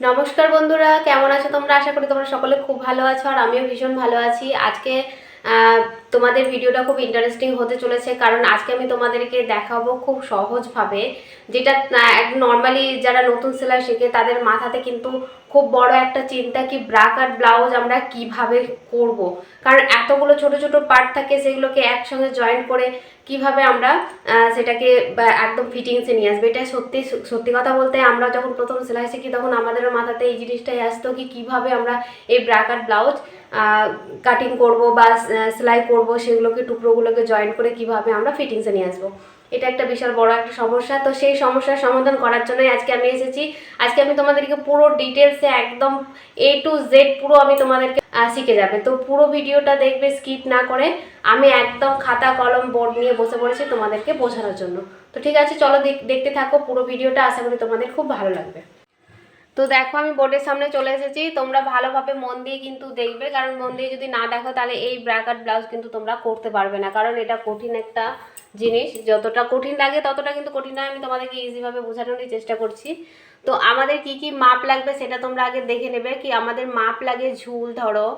নমস্কার বন্ধুরা, কেমন আছো তোমরা? আশা করি তোমরা সকলে খুব ভালো আছো আর আমিও ভীষণ ভালো আছি। আজকে তোমাদের ভিডিওটা খুব ইন্টারেস্টিং হতে চলেছে, কারণ আজকে আমি তোমাদেরকে দেখাবো খুব সহজভাবে, যেটা নর্মালি যারা নতুন সেলাই শেখে, তাদের মাথাতে কিন্তু খুব বড় একটা চিন্তা কি ব্রাক আর ব্লাউজ আমরা কীভাবে করব? কারণ এতগুলো ছোট ছোট পার্ট থাকে, সেগুলোকে একসঙ্গে জয়েন করে কীভাবে আমরা সেটাকে একদম ফিটিংসে নিয়ে আসবে? এটা সত্যি সত্যি কথা বলতে আমরা যখন প্রথম সেলাই শিখি, তখন আমাদেরও মাথাতে এই জিনিসটাই আসতো কি কীভাবে আমরা এই ব্রাকার ব্লাউজ কাটিং করব বা সেলাই করব, সেগুলোকে, টুকরোগুলোকে জয়েন করে কীভাবে আমরা ফিটিংসে নিয়ে আসব। এটা একটা বিশাল বড় একটা সমস্যা। তো সেই সমস্যার সমাধান করার জন্যই আজকে আমি এসেছি। আজকে আমি তোমাদেরকে পুরো ডিটেলসে একদম এ টু জেড পুরো আমি তোমাদেরকে শিখে যাবে। তো পুরো ভিডিওটা দেখবে স্কিপ না করে আমি একদম খাতা, কলম বোর্ড নিয়ে বসে পড়েছি তোমাদেরকে বোঝানোর জন্য। তো ঠিক আছে, চলো দেখ- দেখতে থাকো পুরো ভিডিওটা। আশা করি তোমাদের খুব ভালো লাগবে। তো দেখো আমি বোর্ডের সামনে চলে এসেছি। তোমরা ভালোভাবে মন দিয়ে কিন্তু দেখবে, কারণ মন দিয়ে যদি না দেখো তাহলে এই ব্র্যাকার ব্লাউজ কিন্তু তোমরা করতে পারবে না। কারণ এটা কঠিন একটা জিনিস, যতটা কঠিন লাগে ততটা কিন্তু কঠিন নয়। আমি তোমাদেরকে ইজিভাবে বোঝানোর চেষ্টা করছি। তো আমাদের কি কি মাপ লাগবে সেটা তোমরা আগে দেখে নেবে। কি আমাদের মাপ লাগে ঝুল, ধরো।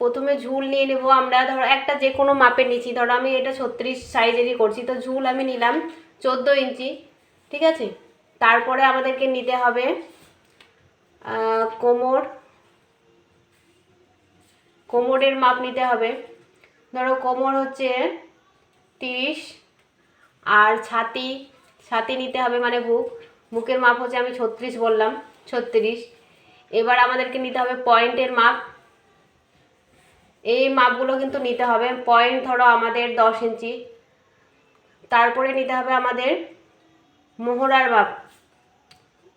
প্রথমে ঝুল নিয়ে নেব আমরা। ধরো একটা যে কোনো মাপের নিচ্ছি ধরো আমি এটা ছত্রিশ সাইজেরই করছি। তো ঝুল আমি নিলাম চোদ্দ ইঞ্চি, ঠিক আছে? তারপরে আমাদেরকে নিতে হবে কোমর। কোমরের মাপ নিতে হবে। ধরো কোমর হচ্ছে তিরিশ, আর ছাতি ছাতি নিতে হবে মানে বুক। বুকের মাপ হচ্ছে আমি ছত্রিশ বললাম, ছত্রিশ। এবার আমাদেরকে নিতে হবে পয়েন্টের মাপ। এই মাপগুলো কিন্তু নিতে হবে। পয়েন্ট ধরো আমাদের দশ ইঞ্চি। তারপরে নিতে হবে আমাদের মোহরার মাপ।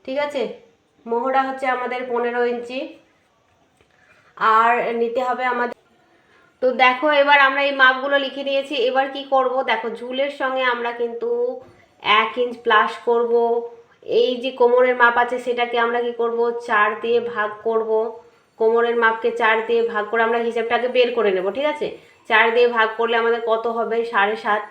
ঠিক আছে? মোহরা হচ্ছে আমাদের পনেরো ইঞ্চি। আর নিতে হবে আমাদের তো দেখো, এবার আমরা এই মাপগুলো লিখে নিয়েছি। এবার কি করব? দেখো, ঝুলের সঙ্গে আমরা কিন্তু এক ইঞ্চ প্লাস করব। এই যে কোমরের মাপ আছে, সেটাকে আমরা কি করব? চার দিয়ে ভাগ করব। কোমরের মাপকে চার দিয়ে ভাগ করে আমরা হিসাবটাকে বের করে নেব, ঠিক আছে? চার দিয়ে ভাগ করলে আমাদের কত হবে? সাড়ে সাত।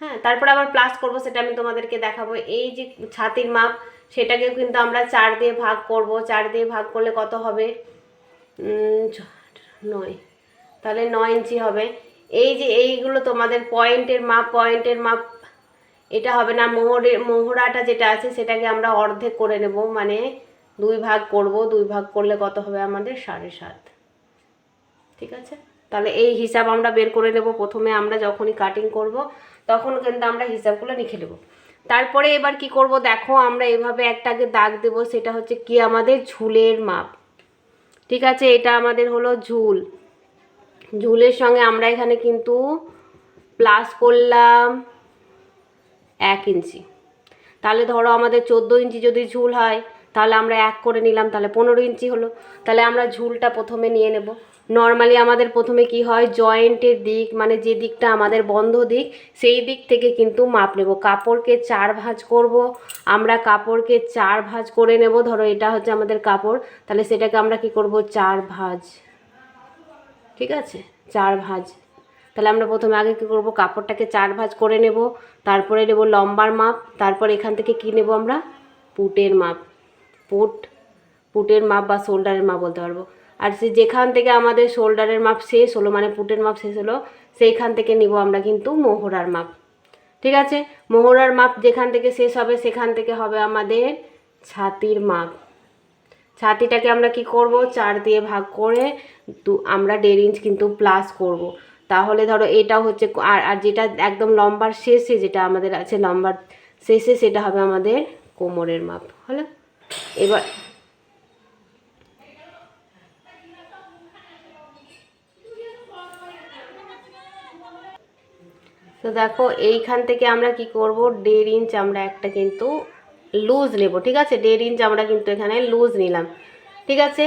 হ্যাঁ তারপর আবার প্লাস করব সেটা আমি তোমাদেরকে দেখাবো। এই যে ছাতির মাপ, সেটাকেও কিন্তু আমরা চার দিয়ে ভাগ করব। চার দিয়ে ভাগ করলে কত হবে? নয়। তাহলে নয় ইঞ্চি হবে। এই যে এইগুলো তোমাদের পয়েন্টের মাপ পয়েন্টের মাপ, এটা হবে না মোহরের মোহরাটা যেটা আছে সেটাকে আমরা অর্ধেক করে নেব। মানে দুই ভাগ করব, দুই ভাগ করলে কত হবে আমাদের? সাড়ে সাত। ঠিক আছে? তাহলে এই হিসাব আমরা বের করে নেব প্রথমে। আমরা যখনই কাটিং করব তখন কিন্তু আমরা হিসাবগুলো লিখে নেব। তারপরে এবার কি করব? দেখো, আমরা এভাবে একটা আগে দাগ দেব, সেটা হচ্ছে কি? আমাদের ঝুলের মাপ। ঠিক আছে? এটা আমাদের হলো ঝুল। ঝুলের সঙ্গে আমরা এখানে কিন্তু প্লাস করলাম এক ইঞ্চি। তাহলে ধরো আমাদের চোদ্দ ইঞ্চি যদি ঝুল হয় তাহলে আমরা এক করে নিলাম, তাহলে পনেরো ইঞ্চি হলো। তাহলে আমরা ঝুলটা প্রথমে নিয়ে নেব। নর্মালি আমাদের প্রথমে কি হয়, জয়েন্টের দিক মানে যে দিকটা আমাদের বন্ধ দিক, সেই দিক থেকে কিন্তু মাপ নেব। কাপড়কে চার ভাঁজ করব, আমরা কাপড়কে চার ভাঁজ করে নেব। ধরো এটা হচ্ছে আমাদের কাপড়, তাহলে সেটাকে আমরা কি করব, চার ভাঁজ। ঠিক আছে? চার ভাঁজ। তাহলে আমরা প্রথমে আগে কী করব, কাপড়টাকে চার ভাঁজ করে নেব, তারপরে নেব লম্বার মাপ, তারপর এখান থেকে কী নেব আমরা? পুটের মাপ। পুট, পুটের মাপ বা শোল্ডারের মাপ বলতে পারব। আর সে যেখান থেকে আমাদের শোল্ডারের মাপ শেষ হলো মানে পুটের মাপ শেষ হলো, সেইখান থেকে নিব আমরা কিন্তু মোহরার মাপ। ঠিক আছে? মোহরার মাপ যেখান থেকে শেষ হবে, সেখান থেকে হবে আমাদের ছাতির মাপ। ছাতিটাকে আমরা কি করব? চার দিয়ে ভাগ করে দু, আমরা দেড় ইঞ্চ কিন্তু প্লাস করব। তাহলে ধরো এটা হচ্ছে আর আর যেটা একদম লম্বার শেষে যেটা আমাদের আছে, লম্বার শেষে সেটা হবে আমাদের কোমরের মাপ। হলো? এবার তো দেখো, এইখান থেকে আমরা কি করব? দেড় ইঞ্চ আমরা একটা কিন্তু লুজ নেব, ঠিক আছে? দেড় ইঞ্চ আমরা কিন্তু এখানে লুজ নিলাম, ঠিক আছে?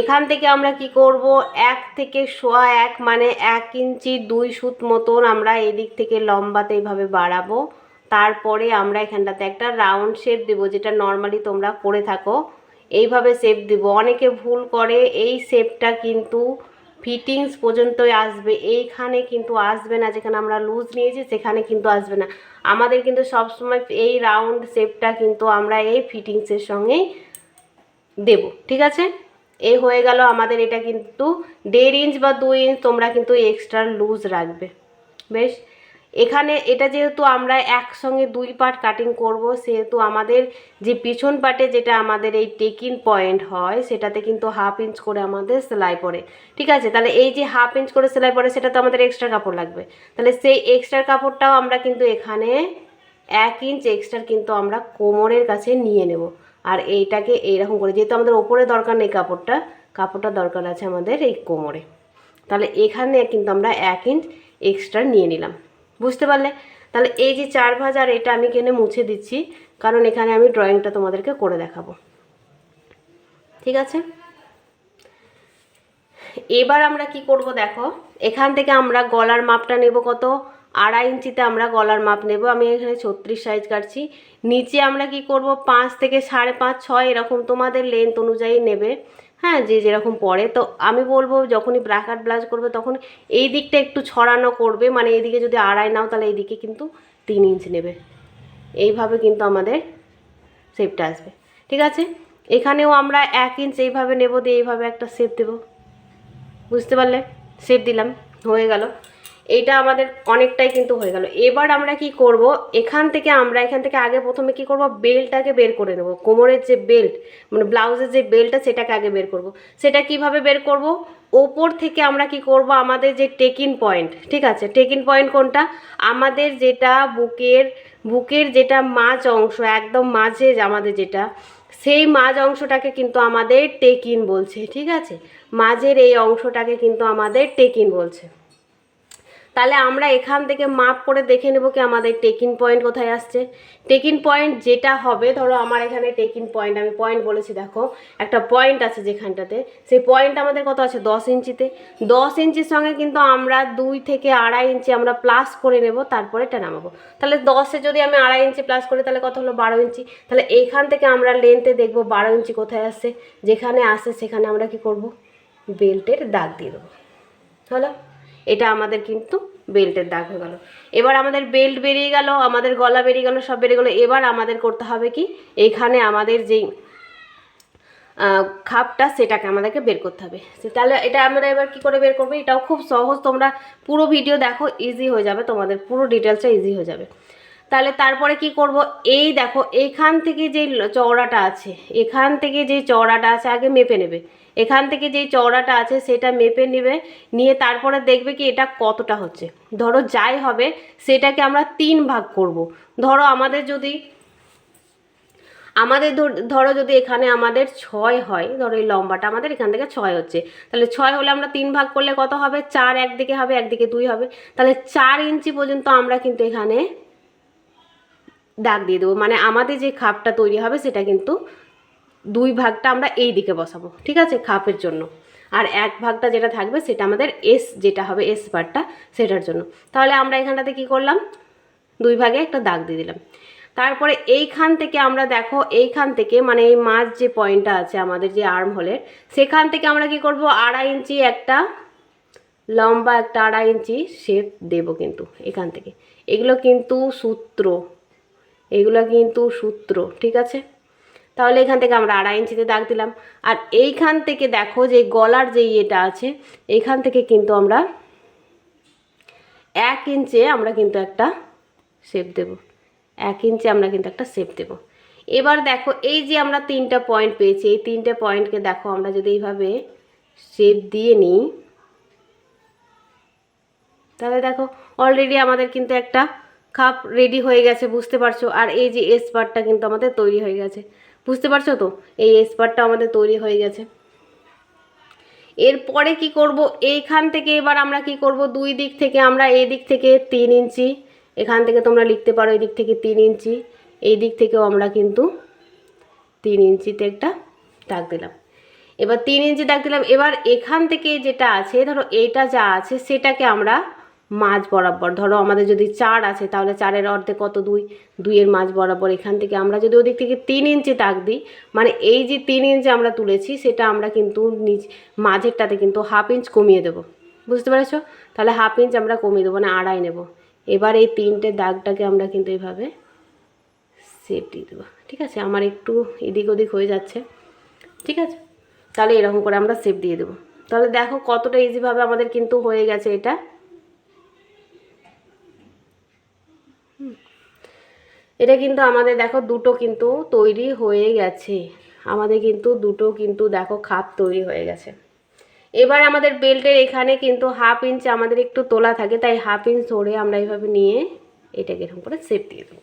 এখান থেকে আমরা কি করব? এক থেকে সোয়া এক মানে এক ইঞ্চি দুই সুত মতন আমরা এদিক থেকে লম্বাতে এইভাবে বাড়াবো। তারপরে আমরা এখানটাতে একটা রাউন্ড শেপ দেবো, যেটা নর্মালি তোমরা করে থাকো। এইভাবে শেপ দেব। অনেকে ভুল করে, এই শেপটা কিন্তু ফিটিংস পর্যন্তই আসবে। এইখানে কিন্তু আসবে না, যেখানে আমরা লুজ নিয়েছি, সেখানে কিন্তু আসবে না। আমাদের কিন্তু সবসময় এই রাউন্ড শেপটা কিন্তু আমরা এই ফিটিংসের সঙ্গেই দেব, ঠিক আছে? এই হয়ে গেল আমাদের এটা কিন্তু দেড় ইঞ্চ বা দুই ইঞ্চ তোমরা কিন্তু এক্সট্রা লুজ রাখবে। বেশ? এখানে এটা যেহেতু আমরা একসঙ্গে দুই পার্ট কাটিং করব, সেহেতু আমাদের যে পিছন পার্টে যেটা আমাদের এই টেকিং পয়েন্ট হয়, সেটাতে কিন্তু হাফ ইঞ্চ করে আমাদের সেলাই পড়ে। ঠিক আছে? তাহলে এই যে হাফ ইঞ্চ করে সেলাই পড়ে, সেটা তো আমাদের এক্সট্রা কাপড় লাগবে। তাহলে সেই এক্সট্রা কাপড়টাও আমরা কিন্তু এখানে এক ইঞ্চ এক্সট্রা কিন্তু আমরা কোমরের কাছে নিয়ে নেব। আর এইটাকে এইরকম করে, যেহেতু আমাদের ওপরে দরকার নেই কাপড়টা কাপড়টা দরকার আছে আমাদের এই কোমরে। তাহলে এখানে কিন্তু আমরা এক ইঞ্চ এক্সট্রা নিয়ে নিলাম। বুঝতে পারলে? তাহলে এই যে চার ভাঁজ আর এটা আমি কেনে মুছে দিচ্ছি, কারণ এখানে আমি ড্রয়িংটা তোমাদেরকে করে দেখাবো। ঠিক আছে? এবার আমরা কি করব দেখো? এখান থেকে আমরা গলার মাপটা নেব কত? আড়াই ইঞ্চিতে আমরা গলার মাপ নেব। আমি এখানে ছত্রিশ সাইজ কাটছি। নিচে আমরা কি করব? পাঁচ থেকে সাড়ে পাঁচ, ছয় এরকম তোমাদের লেন্থ অনুযায়ী নেবে। হ্যাঁ যে যেরকম পরে তো আমি বলব যখনই ব্রাকার ব্লাউজ করবে তখন এই দিকটা একটু ছড়ানো করবে। মানে এইদিকে যদি আড়াই নাও তাহলে এইদিকে কিন্তু তিন ইঞ্চ নেবে। এইভাবে কিন্তু আমাদের শেপটা আসবে। ঠিক আছে? এখানেও আমরা এক ইঞ্চ এইভাবে নেব দিয়ে এইভাবে একটা শেপ দেবো। বুঝতে পারলে? শেপ দিলাম। হয়ে গেল। এইটা আমাদের অনেকটাই কিন্তু হয়ে গেল। এবার আমরা কি করব? এখান থেকে আমরা, এখান থেকে আগে প্রথমে কি করব? বেল্টটাকে বের করে নেব। কোমরের যে বেল্ট মানে ব্লাউজের যে বেল্টটা, সেটাকে আগে বের করব। সেটা কীভাবে বের করব? ওপর থেকে আমরা কি করব? আমাদের যে টেকিং পয়েন্ট, ঠিক আছে? টেকিং পয়েন্ট কোনটা? আমাদের যেটা বুকের বুকের যেটা মাঝ অংশ, একদম মাঝে আমাদের যেটা, সেই মাঝ অংশটাকে কিন্তু আমাদের টেকিন বলছে, ঠিক আছে? মাঝের এই অংশটাকে কিন্তু আমাদের টেকিন বলছে। তাহলে আমরা এখান থেকে মাপ করে দেখে নেব কি আমাদের টেকিং পয়েন্ট কোথায় আসছে। টেকিং পয়েন্ট যেটা হবে, ধরো আমার এখানে টেকিং পয়েন্ট আমি পয়েন্ট বলেছি, দেখো, একটা পয়েন্ট আছে যেখানটাতে, সেই পয়েন্ট আমাদের কত আছে? দশ ইঞ্চিতে। দশ ইঞ্চির সঙ্গে কিন্তু আমরা দুই থেকে আড়াই ইঞ্চি আমরা প্লাস করে নেব, তারপরে এটা নামাবো। তাহলে দশে যদি আমি আড়াই ইঞ্চি প্লাস করি, তাহলে কত হলো? বারো ইঞ্চি। তাহলে এইখান থেকে আমরা লেন্থে দেখব বারো ইঞ্চি কোথায় আসছে। যেখানে আসে, সেখানে আমরা কি করব? বেল্টের দাগ দিয়ে দেবো। হলো? এটা আমাদের কিন্তু বেল্টের দাগ হয়ে গেলো। এবার আমাদের বেল্ট বেরিয়ে গেল, আমাদের গলা বেরিয়ে গেল, সব বেরিয়ে গেলো। এবার আমাদের করতে হবে কি? এখানে আমাদের যেই খাপটা সেটাকে আমাদেরকে বের করতে হবে। তাহলে এটা আমরা এবার কি করে বের করব? এটাও খুব সহজ, তোমরা পুরো ভিডিও দেখো ইজি হয়ে যাবে, তোমাদের পুরো ডিটেলসটা ইজি হয়ে যাবে। তাহলে তারপরে কি করব? এই দেখো, এখান থেকে যে চওড়াটা আছে, এখান থেকে যে চওড়াটা আছে, আগে মেপে নেবে। এখান থেকে যেই চওড়াটা আছে, সেটা মেপে নেবে, নিয়ে তারপরে দেখবে কি এটা কতটা হচ্ছে। ধরো যাই হবে, সেটাকে আমরা তিন ভাগ করব। ধরো আমাদের যদি, আমাদের ধরো যদি এখানে আমাদের ছয় হয়, ধরো এই লম্বাটা আমাদের এখান থেকে ছয় হচ্ছে। তাহলে ছয় হলে আমরা তিন ভাগ করলে কত হবে? চার, একদিকে হবে, একদিকে দুই হবে। তাহলে চার ইঞ্চি পর্যন্ত আমরা কিন্তু এখানে দাগ দিয়ে দেবো। মানে আমাদের যে খাপটা তৈরি হবে সেটা কিন্তু দুই ভাগটা আমরা এই দিকে বসাবো, ঠিক আছে, খাপের জন্য। আর এক ভাগটা যেটা থাকবে সেটা আমাদের এস যেটা হবে এস পার্টটা সেটার জন্য। তাহলে আমরা এখানটাতে কি করলাম? দুই ভাগে একটা দাগ দিয়ে দিলাম। তারপরে এইখান থেকে আমরা দেখো, এইখান থেকে মানে এই মাঝ যে পয়েন্টটা আছে আমাদের যে আর্ম হোলের সেখান থেকে আমরা কি করব? আড়াই ইঞ্চি একটা লম্বা একটা আড়াই ইঞ্চি শেপ দেব কিন্তু এখান থেকে। এগুলো কিন্তু সূত্র। এগুলো কিন্তু সূত্র, ঠিক আছে? তাহলে এখান থেকে আমরা আড়াই ইঞ্চিতে দাগ দিলাম। আর এইখান থেকে দেখো যে গলার যে ইয়েটা আছে এইখান থেকে কিন্তু আমরা এক ইঞ্চে আমরা কিন্তু একটা শেপ দেব। এক ইঞ্চে আমরা কিন্তু একটা শেপ দেব। এবার দেখো, এই যে আমরা তিনটা পয়েন্ট পেয়েছি, এই তিনটে পয়েন্টকে দেখো, আমরা যদি এইভাবে শেপ দিয়ে নিই, তাহলে দেখো অলরেডি আমাদের কিন্তু একটা কাপ রেডি হয়ে গেছে, বুঝতে পারছ? আর এই যে এস পার্টটা কিন্তু আমাদের তৈরি হয়ে গেছে। বুঝতে পারছ তো? এই এস পার্টটা আমাদের তৈরি হয়ে গেছে। এরপরে কি করব? এইখান থেকে এবার আমরা কি করব? দুই দিক থেকে আমরা এই দিক থেকে তিন ইঞ্চি, এখান থেকে তোমরা লিখতে পারো এই দিক থেকে তিন ইঞ্চি, এই দিক থেকেও আমরা কিন্তু তিন ইঞ্চিতে একটা দাগ দিলাম। এবার তিন ইঞ্চি দাগ দিলাম। এবার এখান থেকে যেটা আছে, ধরো এইটা যা আছে, সেটাকে আমরা মাঝ বরাবর। ধরো আমাদের যদি চার আছে, তাহলে চারের অর্ধে কত? দুই। দুইয়ের মাঝ বরাবর এখান থেকে আমরা যদি ওদিক থেকে তিন ইঞ্চি দাগ দিই মানে এই যে তিন ইঞ্চি আমরা তুলেছি, সেটা আমরা কিন্তু নিচ মাঝেরটাতে কিন্তু হাফ ইঞ্চ কমিয়ে দেবো। বুঝতে পেরেছ? তাহলে হাফ ইঞ্চ আমরা কমিয়ে দেবো না আড়াই নেব। এবার এই তিনটে দাগটাকে আমরা কিন্তু এইভাবে সেপ দিয়ে দেবো। ঠিক আছে? আমার একটু এদিক ওদিক হয়ে যাচ্ছে। ঠিক আছে? তাহলে এরকম করে আমরা শেপ দিয়ে দেবো। তাহলে দেখো কতটা ইজিভাবে আমাদের কিন্তু হয়ে গেছে এটা। এটা কিন্তু আমাদের, দেখো, দুটো কিন্তু তৈরি হয়ে গেছে। আমাদের কিন্তু দুটো কিন্তু, দেখো, খাপ তৈরি হয়ে গেছে। এবার আমাদের বেল্টের এখানে কিন্তু হাফ ইঞ্চ আমাদের একটু তোলা থাকে, তাই হাফ ইঞ্চ ধরে আমরা এইভাবে নিয়ে এটাকে এরকম করে সেপ দিয়ে দেবো।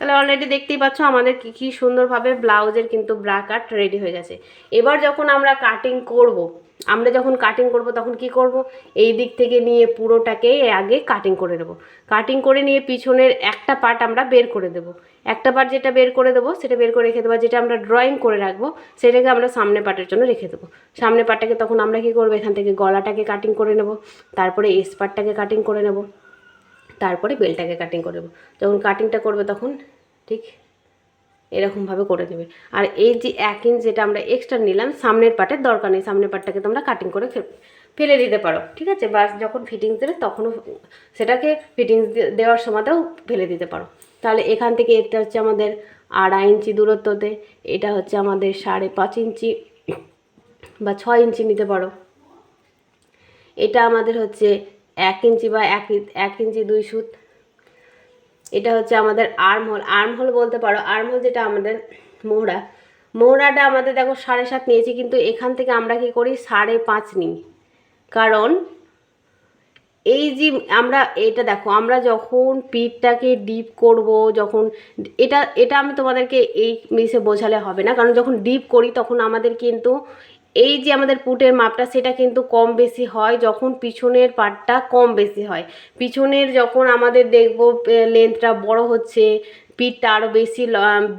তাহলে অলরেডি দেখতেই পাচ্ছ আমাদের কী কী সুন্দরভাবে ব্লাউজের কিন্তু ব্রা কাট রেডি হয়ে গেছে। এবার যখন আমরা কাটিং করব। আমরা যখন কাটিং করব তখন কি করব? এই দিক থেকে নিয়ে পুরোটাকে আগে কাটিং করে নেব। কাটিং করে নিয়ে পিছনের একটা পার্ট আমরা বের করে দেব। একটা পার্ট যেটা বের করে দেবো, সেটা বের করে রেখে দেবো। যেটা আমরা ড্রয়িং করে রাখব, সেটাকে আমরা সামনে পার্টের জন্য রেখে দেবো। সামনে পার্টটাকে তখন আমরা কি করব? এখান থেকে গলাটাকে কাটিং করে নেব। তারপরে এস পার্টটাকে কাটিং করে নেব। তারপরে বেলটাকে কাটিং করে নেব। যখন কাটিংটা করবে তখন, ঠিক? এরকমভাবে করে নেবে। আর এই যে এক ইঞ্চ যেটা আমরা এক্সট্রা নিলাম, সামনের পার্টের দরকার নেই। সামনের পার্টটাকে তোমরা কাটিং করে ফেলে দিতে পারো, ঠিক আছে? বা যখন ফিটিংস দেবে, তখনও সেটাকে ফিটিংস দেওয়ার সময়তেও ফেলে দিতে পারো। তাহলে এখান থেকে এটা হচ্ছে আমাদের আড়াই ইঞ্চি দূরত্বতে, এটা হচ্ছে আমাদের সাড়ে পাঁচ ইঞ্চি বা ছয় ইঞ্চি নিতে পারো। এটা আমাদের হচ্ছে এক ইঞ্চি বা এক এক ইঞ্চি দুই সুত। এটা হচ্ছে আমাদের আর্ম হোল আর্ম হোল বলতে পারো আর্ম হোল যেটা আমাদের মোহরা। মোহরাটা আমাদের দেখো সাড়ে সাত নিয়েছি, কিন্তু এখান থেকে আমরা কি করি? সাড়ে পাঁচ নিই। কারণ এই যে আমরা, এটা দেখো, আমরা যখন পিঠটাকে ডিপ করব, যখন এটা এটা আমি তোমাদেরকে এই মিসে বোঝালে হবে না। কারণ যখন ডিপ করি, তখন আমাদের কিন্তু এই যে আমাদের পুটের মাপটা, সেটা কিন্তু কম বেশি হয় যখন পিছনের পাটটা কম বেশি হয়। পিছনের যখন আমাদের দেখব লেন্থটা বড় হচ্ছে পিঠটা আরও বেশি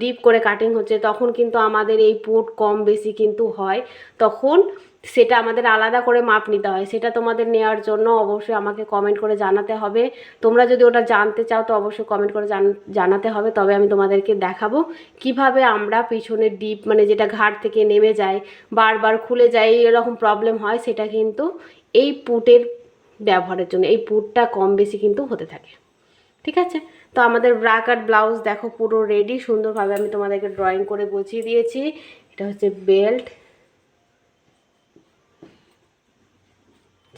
ডিপ করে কাটিং হচ্ছে, তখন কিন্তু আমাদের এই পুট কম বেশি কিন্তু হয়। তখন সেটা আমাদের আলাদা করে মাপ নিতে হয়। সেটা তোমাদের নেওয়ার জন্য অবশ্যই আমাকে কমেন্ট করে জানাতে হবে। তোমরা যদি ওটা জানতে চাও তো অবশ্যই কমেন্ট করে জান জানাতে হবে। তবে আমি তোমাদেরকে দেখাবো কীভাবে আমরা পিছনের ডিপ মানে যেটা ঘাট থেকে নেমে যায় বারবার খুলে যায় এরকম প্রবলেম হয়, সেটা কিন্তু এই পুটের ব্যবহারের জন্য, এই পুটটা কম বেশি কিন্তু হতে থাকে। ঠিক আছে? তো আমাদের ব্রাক আর ব্লাউজ দেখো পুরো রেডি সুন্দরভাবে আমি তোমাদেরকে ড্রয়িং করে বুঝিয়ে দিয়েছি। এটা হচ্ছে বেল্ট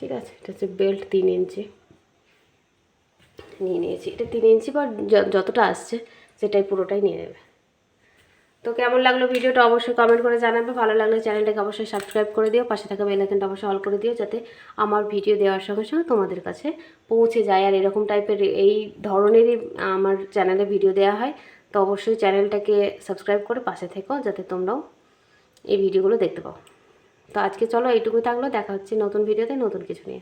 ঠিক আছে, এটা হচ্ছে বেল্ট তিন ইঞ্চি নিয়ে নিয়েছি। এটা তিন ইঞ্চি বা যতটা আসছে, সেটাই পুরোটাই নিয়ে নেবে। তো কেমন লাগল ভিডিওটা অবশ্যই কমেন্ট করে জানাবে। ভালো লাগলে চ্যানেলটাকে অবশ্যই সাবস্ক্রাইব করে দিও। পাশে থাকা বেল আইকনটা অবশ্যই অল করে দিও যাতে আমার ভিডিও দেওয়ার সঙ্গে সঙ্গে তোমাদের কাছে পৌঁছে যায়। আর এরকম টাইপের এই ধরনেরই আমার চ্যানেলে ভিডিও দেওয়া হয়, তো অবশ্যই চ্যানেলটাকে সাবস্ক্রাইব করে পাশে থেকো যাতে তোমরাও এই ভিডিওগুলো দেখতে পাও। তো আজকে চলো এইটুকুই থাকল দেখা হচ্ছে নতুন ভিডিওতে নতুন কিছু নিয়ে।